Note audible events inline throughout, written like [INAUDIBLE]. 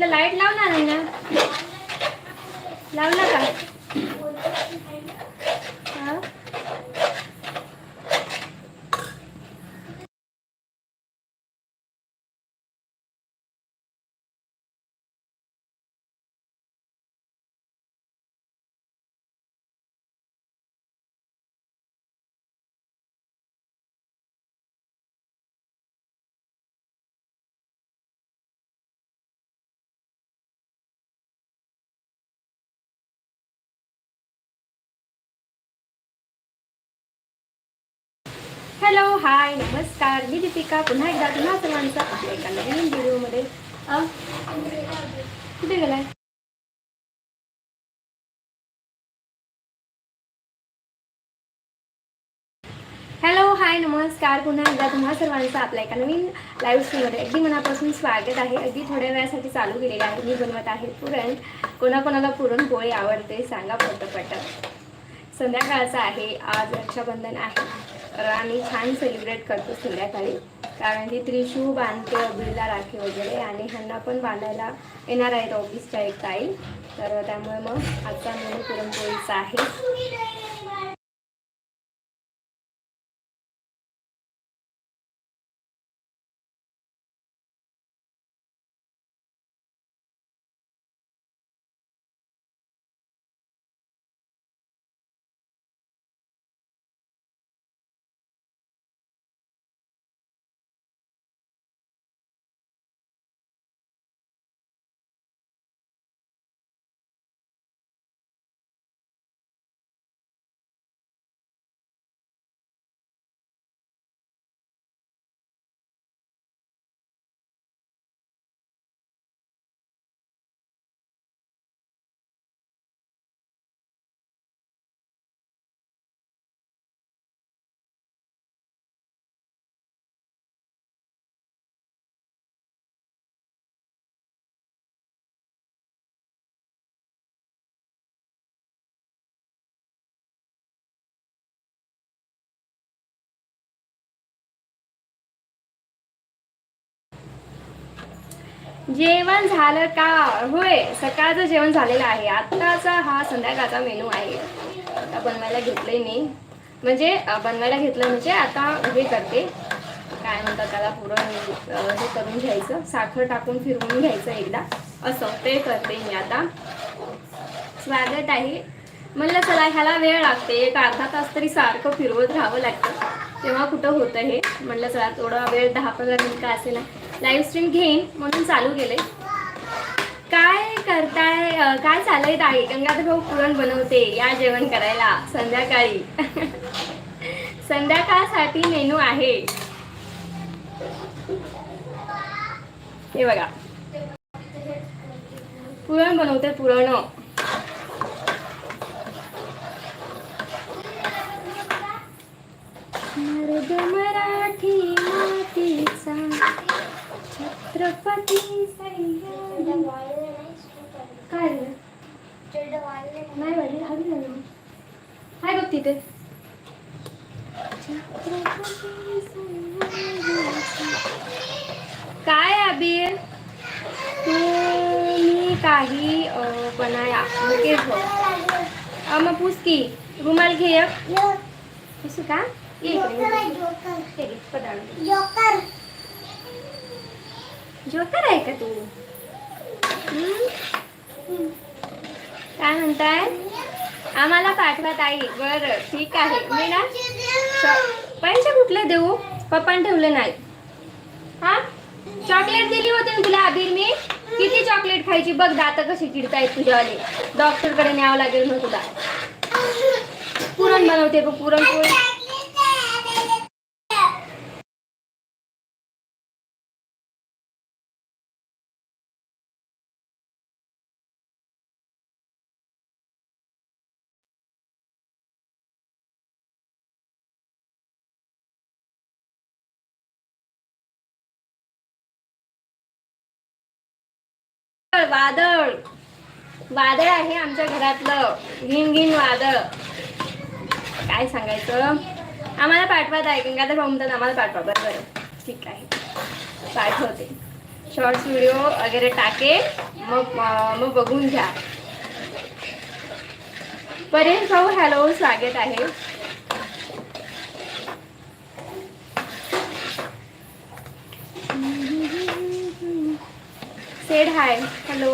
इथलं लाइट लावणार नाही ना? लावला का? हॅलो हाय नमस्कार. मी दीपिका. पुन्हा एकदा तुम्हा सर्वांचा आपल्या एका नवीन व्हिडिओमध्ये. कुठे गेलाय? हॅलो हाय नमस्कार. पुन्हा एकदा तुम्हा सर्वांचं आपल्या एका नवीन लाईव्ह स्ट्रीममध्ये अगदी मनापासून स्वागत आहे. अगदी थोड्या वेळासाठी चालू केलेलं आहे. मी बनवत आहे पुरण. कोणाकोणाला पुरणपोळी आवडते सांगा पटपट. संध्याकाळचं आहे. आज रक्षाबंधन आहे. तर आम्ही छान सेलिब्रेट करतो संध्याकाळी. कारण की त्रिशू बांधते अभिला राखी वगैरे आणि ह्यांना पण बांधायला येणार आहेत ऑफिसच्या एक ताई. तर त्यामुळे मग आजचा मेनू पुरणपोळीचा आहे. जेवण झालं का? होय सकाळचं जेवण झालेलं आहे. आत्ताचा हा संध्याकाळचा मेनू आहे. आता बनवायला घेतलंय मी. म्हणजे बनवायला घेतलं म्हणजे आता हे करते. काय म्हणतात त्याला पुरण हे करून घ्यायचं. साखर टाकून फिरवून घ्यायचं एकदा. असं ते करते मी आता. स्वागत आहे. म्हणलं चला ह्याला वेळ लागते. एक अर्धा तास तरी सारखं फिरवत राहावं लागतं. तेव्हा कुठं होतं हे? म्हणलं चला थोडा वेळ दहा पंधरा मिनिटं असेल ना. लाईव्ह स्ट्रीम घेईन म्हणून चालू केले काय करताय? काय चालय ताई? गंगाधर भाऊ पुरण बनवते. या जेवण करायला. संध्याकाळी. [LAUGHS] संध्याकाळसाठी मेनू आहे. हे बघा. पुरण बनवते पुरण. मराठी मातीचा छत्रपती सह्याद्री. काय झालं? नाही वाजली हवी झालं हाय बघ तिथे छत्रपती सह्याद्रीचा. काय अबीर तुम्ही काही अं, बनाया मुकेश भाऊ अं, मग पूछ की रुमाल घे एक. असं का ये इकडे, हे घे, पदार्थ. जोकर आहे का तू? काय म्हणताय? आम्हाला पाठवा ताई. बर ठीक आहे. मी ना पैसे कुठले देऊ? पप्पाने ठेवले नाही हा? चॉकलेट दिली होती ना तुला अबीर मी? किती चॉकलेट खायची? बघ दात कशी किडतायत तुझ्यावाले. डॉक्टरकडे न्यावं लागेल ना तुला. पुरण बनवते बघ पुरणपोळी. वादळ वादळ. आहे आमच्या घरातलं. घिन घिन वादळ. काय सांगायचं? आम्हाला पाठवत आहे गंगाधर भाऊ म्हणतात आम्हाला पाठवा. बरं बरं. ठीक आहे. पाठवते. शॉर्ट्स व्हिडिओ वगैरे टाके. मग मग बघून घ्या. परेश भाऊ हॅलो स्वागत आहे. सेड हाय हॅलो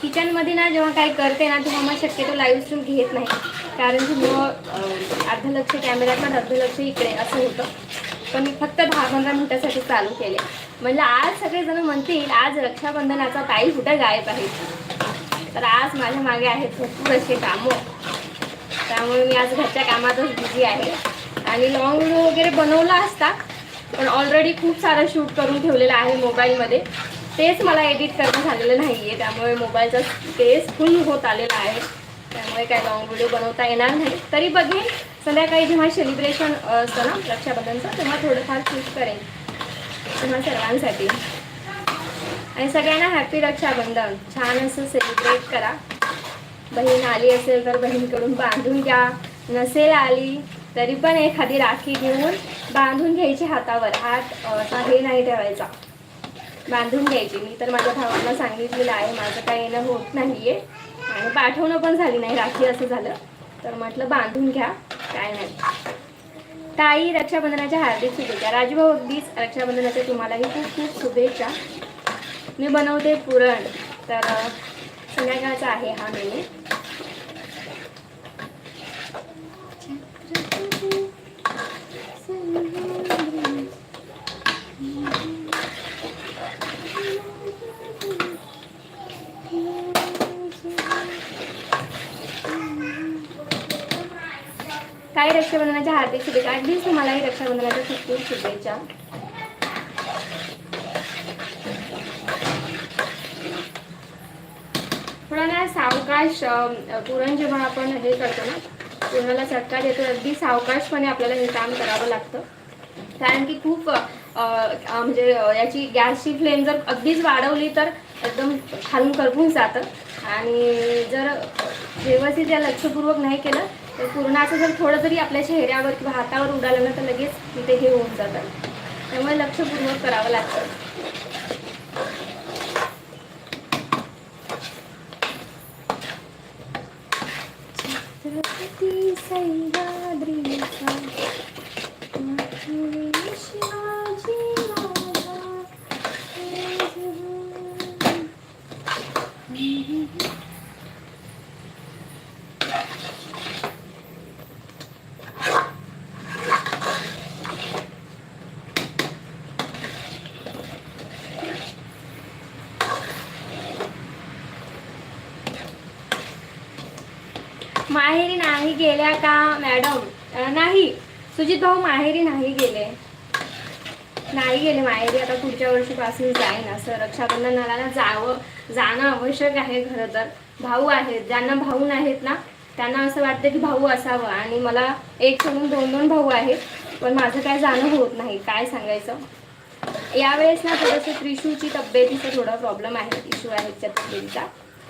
किचनमध्ये ना जेव्हा काही करते ना तेव्हा मग शक्यतो लाईव्ह स्ट्रीम घेत नाही. कारण की मग अर्ध लक्ष कॅमेऱ्यात अर्ध लक्ष इकडे असं होतं. पण मी फक्त दहा पंधरा मिनिटासाठी चालू केले. म्हणजे आज सगळेजण म्हणतील आज रक्षाबंधनाचा ताई कुठं गायब आहे? तर आज माझ्या मागे आहेत भरपूर असे कामं. त्यामुळे मी आज घरच्या कामातच बिझी आहे. आणि लॉंग व्हिडिओ वगैरे बनवला असता पण ऑलरेडी खूप सारं शूट करून ठेवलेलं आहे मोबाईलमध्ये तेच मला एडिट करणं झालेलं नाही आहे त्यामुळे मोबाईलचा स्पेस फुल होत आलेला आहे. त्यामुळे काय लॉंग व्हिडिओ बनवता येणार नाही. तरी बघेन संध्याकाळी जेव्हा सेलिब्रेशन असतं ना रक्षाबंधनचं तेव्हा थोडंफार शूट करेन. तेव्हा सर्वांसाठी. आणि सगळ्यांना हॅपी रक्षाबंधन. छान असं सेलिब्रेट करा. बहीण आली असेल तर बहीणकडून बांधून घ्या. नसेल आली तरी पण एखादी राखी घेऊन बांधून घ्यायची हातावर. हात असा हे नाही ठेवायचा. बांधून घ्यायची. मी तर माझ्या भावांना सांगितलेलं आहे माझं काही येणं होत नाहीये. आणि पाठवणं पण झाली नाही. राखी असं झालं. तर म्हटलं बांधून घ्या. काय नाही. ताई रक्षाबंधनाच्या हार्दिक शुभेच्छा. राजूभाऊ अगदीच रक्षाबंधनाच्या तुम्हालाही खूप खूप शुभेच्छा. मी बनवते पुरण. तर संध्याकाळचा आहे हा मेनू काही रक्षाबंधनाच्या हार्दिक शुभेच्छा? अगदीच तुम्हालाही रक्षाबंधनाच्या खूप खूप शुभेच्छा. थोडा ना सावकाश पुरण जेव्हा आपण हे करतो ना पुरणाला चटका देतो अगदी सावकाशपणे आपल्याला हे काम करावं लागतं. कारण की खूप म्हणजे याची गॅसची फ्लेम जर अगदीच वाढवली तर एकदम खालून करपून जातं. आणि जर व्यवस्थित या लक्षपूर्वक नाही केलं तर पूर्णाचं जर थोडं जरी आपल्या चेहऱ्यावर किंवा हातावर उडालं ना तर लगेच तिथे हे होऊन जातं. त्यामुळे लक्षपूर्वक करावं लागतं. sair da brisa, mas não. गेल्या का मॅडम? नाही. सुजित भाऊ माहेरी नाही गेले. नाही गेले माहेरी आता पुढच्या वर्षीपासून जाईन असं रक्षाबंधनाला जावं जाणं आवश्यक आहे खरं तर. भाऊ आहेत ज्यांना भाऊ नाहीत ना त्यांना असं वाटतं की भाऊ असावं. आणि मला एक सोडून दोन दोन भाऊ आहेत पण माझं काय जाणं होत नाही काय सांगायचं? यावेळेस ना थोडंसं त्रिशूची तब्येतीचा थोडा प्रॉब्लेम आहे इशू आहे तिच्या तब्येतीचा.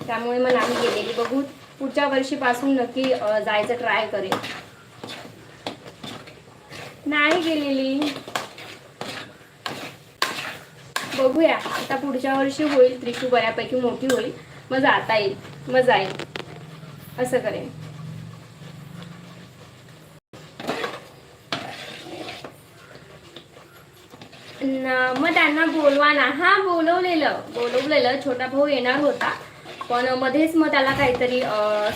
त्यामुळे मग नाही गेलेली बघू पुढच्या वर्षीपासून नक्की जायचं ट्राय करेन. नाही गेलेली. बघूया. आता पुढच्या वर्षी होईल. त्रिशू बऱ्यापैकी मोठी होईल. मग जाता येईल. मग जाईल. असं करेन. मग त्यांना बोलवा ना. हा बोलवलेलं. बोलवलेलं. छोटा भाऊ येणार होता. पण मध्येच मग त्याला काहीतरी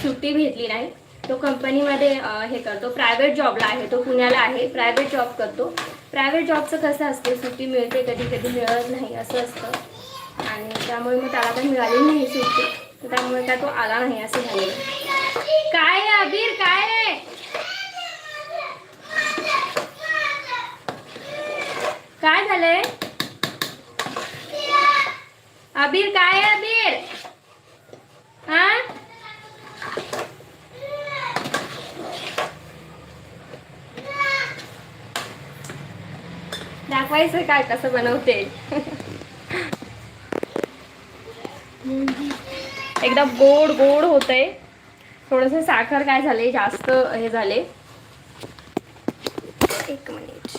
सुट्टी भेटली नाही. तो कंपनीमध्ये हे करतो. प्रायव्हेट जॉबला आहे. तो पुण्याला आहे. प्रायव्हेट जॉब करतो. प्रायव्हेट जॉबचं कसं असतं? सुट्टी मिळते कधी कधी मिळत नाही असं असतं. आणि त्यामुळे मग त्याला काही मिळाली नाही सुट्टी. त्यामुळे काय तो आला नाही असं झालेलं काय आहे, अबीर? काय आहे? काय झालंय? अबीर काय आहे अबीर? दाखवायचं काय कसं बनवते? एकदम गोड गोड होतंय. थोडंसं साखर काय झाले जास्त हे झाले. एक मिनिट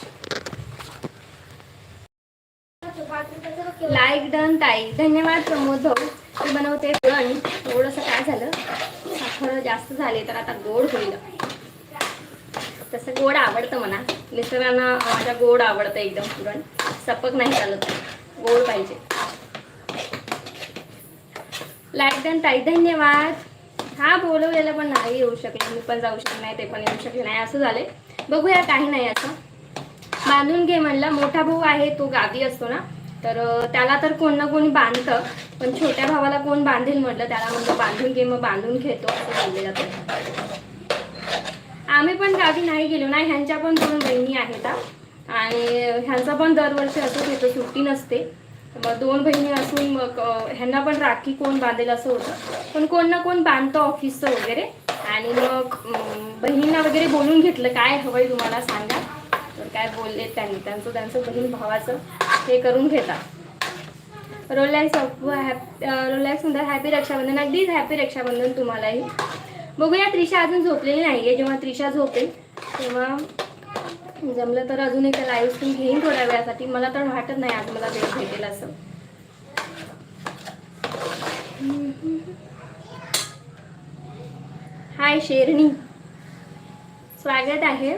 लाईक डन ताई. धन्यवाद प्रमोद भाऊ. मी बनवते. पण थोडंसं काय झालं? साखर जास्त झाले तर आता गोड होईल. तसं गोड आवडतं मला. मिस्टरांना माझ्या गोड आवडतं एकदम. पुरण सपक नाही चालत. गोड पाहिजे. लाईक दन ताई धन्यवाद. हा बोलवलेलं पण नाही येऊ शकले. मी पण जाऊ शकले नाही ते पण येऊ शकले नाही. असं झाले बघूया काही नाही असं. बांधून घे म्हणलं. मोठा भाऊ आहे तो गावी असतो ना. तर त्याला तर कोण ना कोणी बांधतं पण छोट्या भावाला कोण बांधेल म्हटलं त्याला म्हणलं बांधून घे मग बांधून घेतो असं बोलले तर आम्ही पण गावी नाही गेलो ना ह्यांच्या पण दोन बहिणी आहेत आणि ह्यांचा पण दरवर्षी असंच होतं सुट्टी नसते. मग दोन बहिणी असून मग ह्यांना पण राखी कोण बांधेल असं होतं. पण कोण ना कोण बांधतं ऑफिसचं वगैरे. आणि मग बहिणींना वगैरे बोलून घेतलं काय हवंय तुम्हाला सांगा. तर काय बोलले त्यांनी त्यांचं त्यांचं बहीण भावाचं. हे करून घेतात. रोलॅक्स हॅप रोलॅक्स हॅपी रक्षाबंधन अगदीच हॅपी रक्षाबंधन तुम्हालाही. बघूया त्रिशा अजून झोपलेली नाही आहे जेव्हा त्रिशा झोपेल तेव्हा जमलं तर अजून एक लाईव्ह स्ट्रीम घेईन थोड्या वेळासाठी. मला तर वाटत नाही आज मला वेळ भेटेल असं. हाय शेरणी स्वागत आहे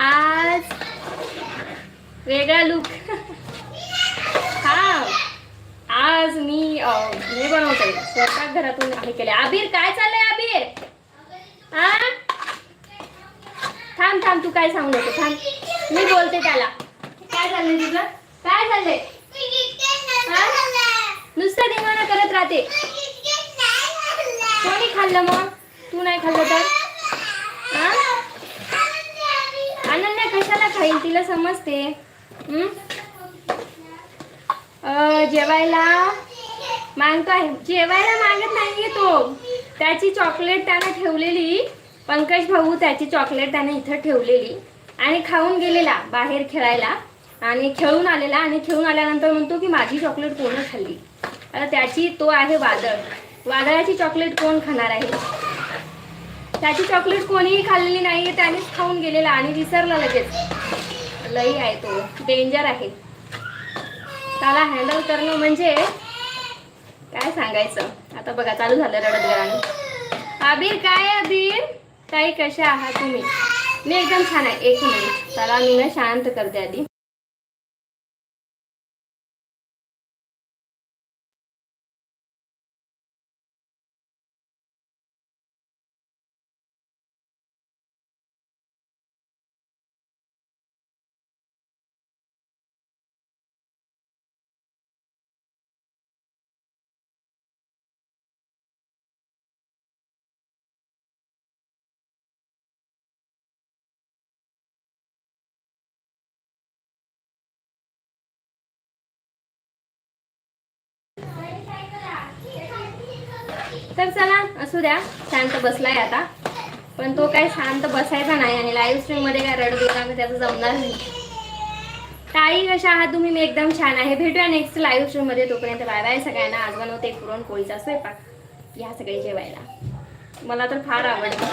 आज वेगळा लुक हा. आज मी हे बनवते. स्वतः घरातून हे केले आबीर काय चाललंय आबीर? हा थांब थांब तू काय सांगू नको थांब. मी बोलते त्याला. काय चाललंय तुझं? काय चाललंय? नुसतं धिंगाणा करत राहते. कोणी खाल्लं मग? तू नाही खाल्लं तर? अनन्या कशाला खाईल? तिला समजते. जेवायला मागतो आहे. जेवायला मागत नाहीये तो. त्याची चॉकलेट त्यानं ठेवलेली. पंकज भाऊ त्याची चॉकलेट त्याने इथं ठेवलेली. आणि खाऊन गेलेला बाहेर खेळायला. आणि खेळून आलेला. आणि खेळून आल्यानंतर म्हणतो की माझी चॉकलेट कोण खाल्ली? आता त्याची तो आहे वादळ. वादळाची चॉकलेट कोण खाणार आहे? त्याची चॉकलेट कोणीही खाल्लेली नाहीये. त्यानेच खाऊन गेलेला आणि विसरला लगेच. लई आहे तो. डेंजर आहे. त्याला हँडल करणं म्हणजे काय सांगायचं? आता बघा चालू झालं रडत गळानं अबीर काय आबीर? अबीर ताई कशा आहात तुम्ही? मी एकदम छान आहे. एक मिनिट. त्याला मी ना शांत करते आधी. तर चला असू द्या शांत बसलाय आता. पण तो काय शांत बसायचा नाही आणि लाईव्ह स्ट्रीममध्ये काय रडत होता त्याचं जमणार नाही. ताई कशा आहात तुम्ही? मी एकदम छान आहे. भेटूया नेक्स्ट लाईव्ह स्ट्रीममध्ये. तोपर्यंत बाय बाय सगळ्यांना. आज बनवते पुरणपोळीचा स्वयंपाक. या सगळे जेवायला. मला तर फार आवडतं.